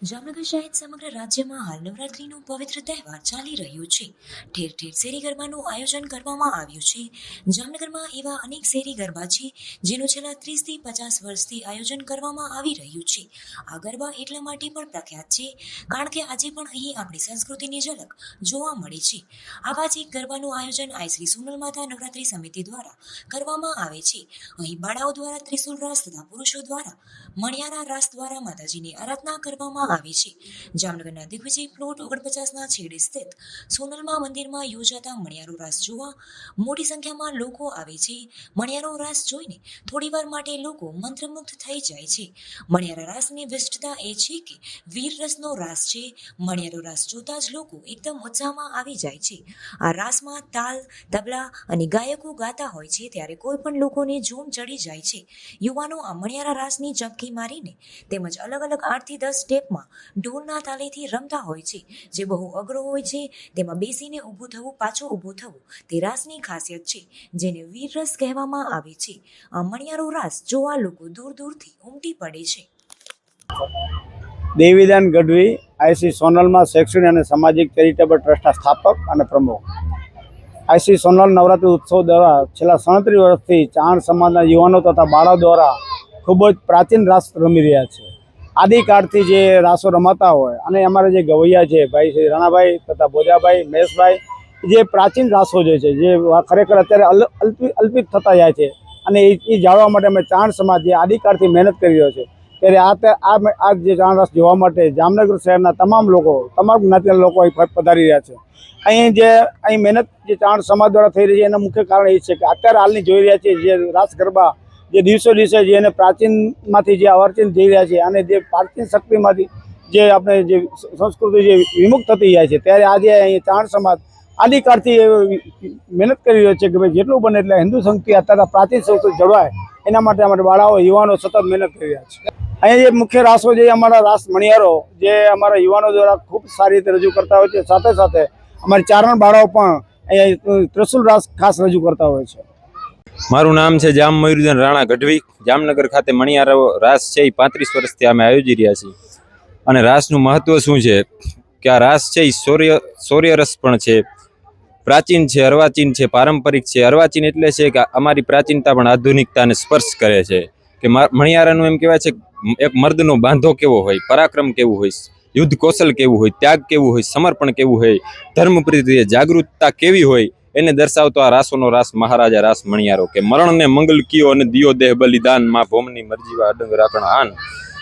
જામનગર સહિત સમગ્ર રાજ્યમાં હાલ નવરાત્રીનો પવિત્ર તહેવાર ચાલી રહ્યો છે. ઠેર ઠેર શેરી ગરબાનું આયોજન કરવામાં આવ્યું છે. જામનગરમાં એવા અનેક શેરી ગરબા છે, જેનું છેલ્લા ત્રીસથી પચાસ વર્ષથી આયોજન કરવામાં આવી રહ્યું છે. આ ગરબા એટલા માટે પણ પ્રખ્યાત છે, કારણ કે આજે પણ અહીં આપણી સંસ્કૃતિની ઝલક જોવા મળે છે. આવા જ એક ગરબાનું આયોજન આઈ શ્રી સોનલ માતા નવરાત્રી સમિતિ દ્વારા કરવામાં આવે છે. અહીં બાળાઓ દ્વારા ત્રિશુલ રાસ તથા પુરુષો દ્વારા મણિયારા રાસ દ્વારા માતાજીની આરાધના કરવામાં આવે છે. જામનગરના દિગ્વિજય પ્લોટ ઓગણપચાસના છેડે સ્થિત સોનલમા મંદિરમાં યોજાતા મણિયારો રાસ જોવા મોટી સંખ્યામાં લોકો આવે છે. મણિયારો રાસ જોઈને થોડીવાર માટે લોકો મંત્રમુગ્ધ થઈ જાય છે. મણિયારા રાસની વિશિષ્ટતા એ છે કે વીર રસનો રાસ છે. મણિયારો રાસ જોતા જ લોકો એકદમ ઉત્સાહમાં આવી જાય છે. આ રાસમાં તાલ, તબલા અને ગાયકો ગાતા હોય છે ત્યારે કોઈ પણ લોકોને ઝૂમ ચડી જાય છે. યુવાનો આ મણિયારા રાસની ઝબકી મારીને તેમજ અલગ અલગ આઠથી દસ સ્ટેપમાં ઢોલના તાલેથી રમતા હોય છે. જે બહુ અઘરો હોય છે, તેમાં બેસીને ઊભું થવું, પાછું ઊભું થવું, તે રાસની ખાસિયત છે, જેને વીર રસ કહેવામાં આવે છે. આ મણિયારો રાસ જોવા લોકો દૂર દૂરથી ઉમટી પડે છે. દેવીદાન ગઢવી, આઈસી સોનલમાં શૈક્ષણિક અને સામાજિક ચેરિટેબલ ટ્રસ્ટના સ્થાપક અને પ્રમુખ. આઈસી સોનલ નવરાત્રિ ઉત્સવ દ્વારા છેલ્લા સાડત્રીસ વર્ષથી ચાણ સમાજના યુવાનો તથા બાળકો દ્વારા ખૂબ જ પ્રાચીન રાસ રમી રહ્યા છે. આદિકાળથી જે રાસો રમાતા હોય અને અમારા જે ગવૈયા છે, ભાઈ શ્રી રાણાભાઈ તથા ભોજાભાઈ મહેશભાઈ જે પ્રાચીન રાસો જે છે, જે ખરેખર અત્યારે અલ અલ્પિત થતા જાય છે અને એ જાળવવા માટે અમે ચાણ સમાજ જે આદિકાળથી મહેનત કરી રહ્યો છે. ત્યારે આ આ જે ચાણ રાસ જોવા માટે જામનગર શહેરના તમામ લોકો, તમામ જ્ઞાતિના લોકો અહીં પધારી રહ્યા છે. અહીં જે અહીં મહેનત જે ચાણ સમાજ દ્વારા થઈ રહી છે, એનું મુખ્ય કારણ એ છે કે અત્યારે હાલની જોઈ રહ્યા છીએ જે રાસ ગરબા જે દિવસો દિવસે જે એને પ્રાચીનમાંથી જે અર્ચીન જઈ રહ્યા છે અને જે પ્રાચીન શક્તિમાંથી જે આપણે જે સંસ્કૃતિ જે વિમુક્ત થતી જાય છે, ત્યારે આજે અહીં ચાણ સમાજ આદિકાળથી મહેનત કરી રહ્યો છે કે ભાઈ જેટલું બને એટલે હિન્દુ સંસ્કૃતિ અત્યારે પ્રાચીન સંસ્કૃતિ જળવાય. એના માટે અમારા બાળાઓ, યુવાનો સતત મહેનત કરી રહ્યા છે. અહીંયા જે મુખ્ય રાસો જે અમારા રાસ મણિયારો, જે અમારા યુવાનો દ્વારા ખૂબ સારી રીતે રજૂ કરતા હોય છે, સાથે સાથે અમારી ચારણ બાળાઓ પણ અહીંયા ત્રિશુલ રાસ ખાસ રજૂ કરતા હોય છે. મારું નામ છે જામ મયુરજન રાણા ગઢવી. જામનગર ખાતે મણિયારો રાસ છે એ પાંત્રીસ વર્ષથી અમે આયોજી રહ્યા છીએ. અને રાસનું મહત્વ શું છે? કે આ રાસ છે એ શૌર્ય, શૌર્યરસ પણ છે. પ્રાચીન છે, અર્વાચીન છે, પારંપરિક છે. અર્વાચીન એટલે છે કે અમારી પ્રાચીનતા પણ આધુનિકતાને સ્પર્શ કરે છે. કે મણિયારાનું એમ કહેવાય છે, એક મર્દનો બાંધો કેવો હોય, પરાક્રમ કેવું હોય, યુદ્ધ કૌશલ કેવું હોય, ત્યાગ કેવું હોય, સમર્પણ કેવું હોય ધર્મ પ્રત્યે જાગૃતતા કેવી હોય એને દર્શાવતો આ રાસોનો રાસ મહારાજા રાસ મણિયારો કે મરણને મંગલ કિયો અને દિયો દેહ બલિદાનમાં ભોમની મરજીવા અડંગ રાખણ આન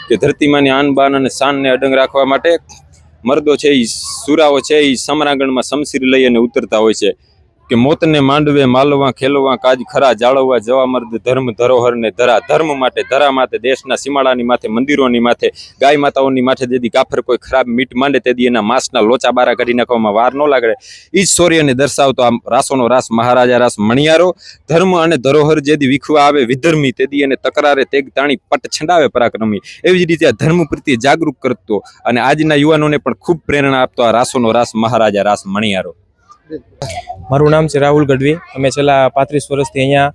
કે ધરતીમાંની આન બાન અને શાનને અડંગ રાખવા માટે મર્દો છે એ સુરાઓ છે એ સમરાંગણમાં શમશીર લઈ અને ઉતરતા હોય છે. કે મોતને માંડવે, માલવા, ખેલવા, કાજ ખરા, જાળવવા, જવા મર્દ, ધર્મ ધરોહરને ધરા. ધર્મ માટે, ધરા માટે દેશના સીમાડાની માથે, મંદિરોની માથે, ગાય માતાઓની માથે જેથી કાફર કોઈ ખરાબ મીટ માંડે તેથી એના માંસના લોચા બારા કરી નાખવામાં વાર ન લાગે. એ જ શૌર્યને દર્શાવતો આ રાસોનો રાસ, મહારાજા રાસ મણિયારો. ધર્મ અને ધરોહર જેથી વિખવા આવે વિધર્મી તેદી એને તકરારે તેગ તાણી પટ છંડાવે પરાક્રમી. એવી જ રીતે આ ધર્મ પ્રત્યે જાગૃત કરતો અને આજના યુવાનોને પણ ખૂબ પ્રેરણા આપતો આ રાસોનો રાસ, મહારાજા રાસ મણિયારો. મારું નામ છે રાહુલ ગઢવી. અમે છેલ્લા પાંત્રીસ વર્ષથી અહીંયા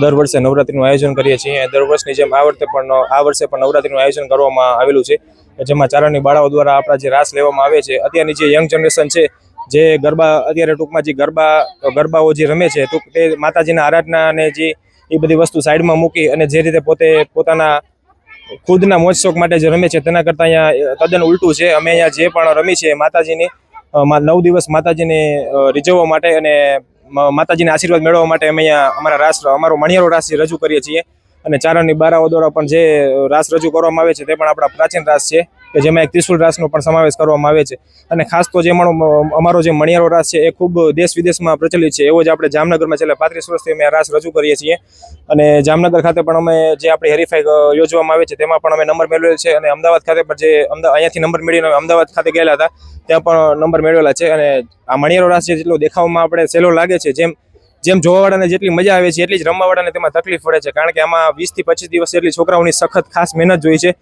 દર વર્ષે નવરાત્રીનું આયોજન કરીએ છીએ. દર વર્ષની જેમ આ વર્ષે પણ, આ વર્ષે પણ નવરાત્રીનું આયોજન કરવામાં આવેલું છે. જેમાં ચારણની બાળાઓ દ્વારા આપણા જે રાસ લેવામાં આવે છે, અત્યારની જે યંગ જનરેશન છે, જે ગરબા, અત્યારે ટૂંકમાં જે ગરબા, ગરબાઓ જે રમે છે, ટૂંક તે માતાજીના આરાધના અને જે, એ બધી વસ્તુ સાઈડમાં મૂકી અને જે રીતે પોતે પોતાના ખુદના મોજ શોખ માટે જે રમે છે, તેના કરતાં અહીંયા તદ્દન ઉલટું છે. અમે અહીંયા જે પણ રમી છે માતાજીની નવ દિવસ માતાજીને રીઝવવા માટે અને માતાજીના આશીર્વાદ મેળવવા માટે અમે અહીંયા અમારા રાસ, અમારો મણિયારો રાસ રજૂ કરીએ છીએ. અને ચારણની બારાઓ દ્વારા પણ જે રાસ રજૂ કરવામાં આવે છે, તે પણ આપણા પ્રાચીન રાસ છે. કે જેમાં એક ત્રિશુલ રાસનો પણ સમાવેશ કરવામાં આવે છે. અને ખાસ તો જે અમારો જે મણિયારો રાસ છે, એ ખૂબ દેશ વિદેશમાં પ્રચલિત છે. એવો જ આપણે જામનગરમાં છેલ્લા પાંત્રીસ વર્ષથી અમે રાસ રજૂ કરીએ છીએ. અને જામનગર ખાતે પણ અમે જે આપણી હરીફાઈ યોજવામાં આવે છે, તેમાં પણ અમે નંબર મેળવેલ છે. અને અમદાવાદ ખાતે પણ જે અહીંયાથી નંબર મેળવીને અમદાવાદ ખાતે ગયેલા હતા, ત્યાં પણ નંબર મેળવેલા છે. અને આ મણિયારો રાસ છે જેટલો દેખાવમાં આપણે સહેલો લાગે છે, જેમ જેમ જોવાવાળાને જેટલી મજા આવે છે, એટલી જ રમવાવાળાને તેમાં તકલીફ પડે છે. કારણ કે આમાં વીસથી પચીસ દિવસ જેટલી છોકરાઓની સખત ખાસ મહેનત જોઈ છે.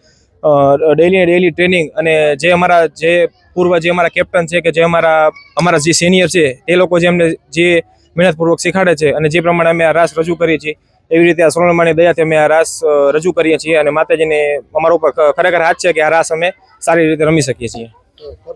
ડેલી ડેલી ટ્રેનિંગ અને જે અમારા જે પૂર્વ જે અમારા કેપ્ટન છે કે જે અમારા અમારા જે સિનિયર છે, એ લોકો જે અમને જે મહેનતપૂર્વક શીખાડે છે અને જે પ્રમાણે અમે આ રાસ રજૂ કરીએ છીએ, એવી રીતે આ સોનલમાની દયાથી અમે આ રાસ રજૂ કરીએ છીએ અને માતાજીને અમારા ઉપર ખરેખર હાથ છે કે આ રાસ અમે સારી રીતે રમી શકીએ છીએ.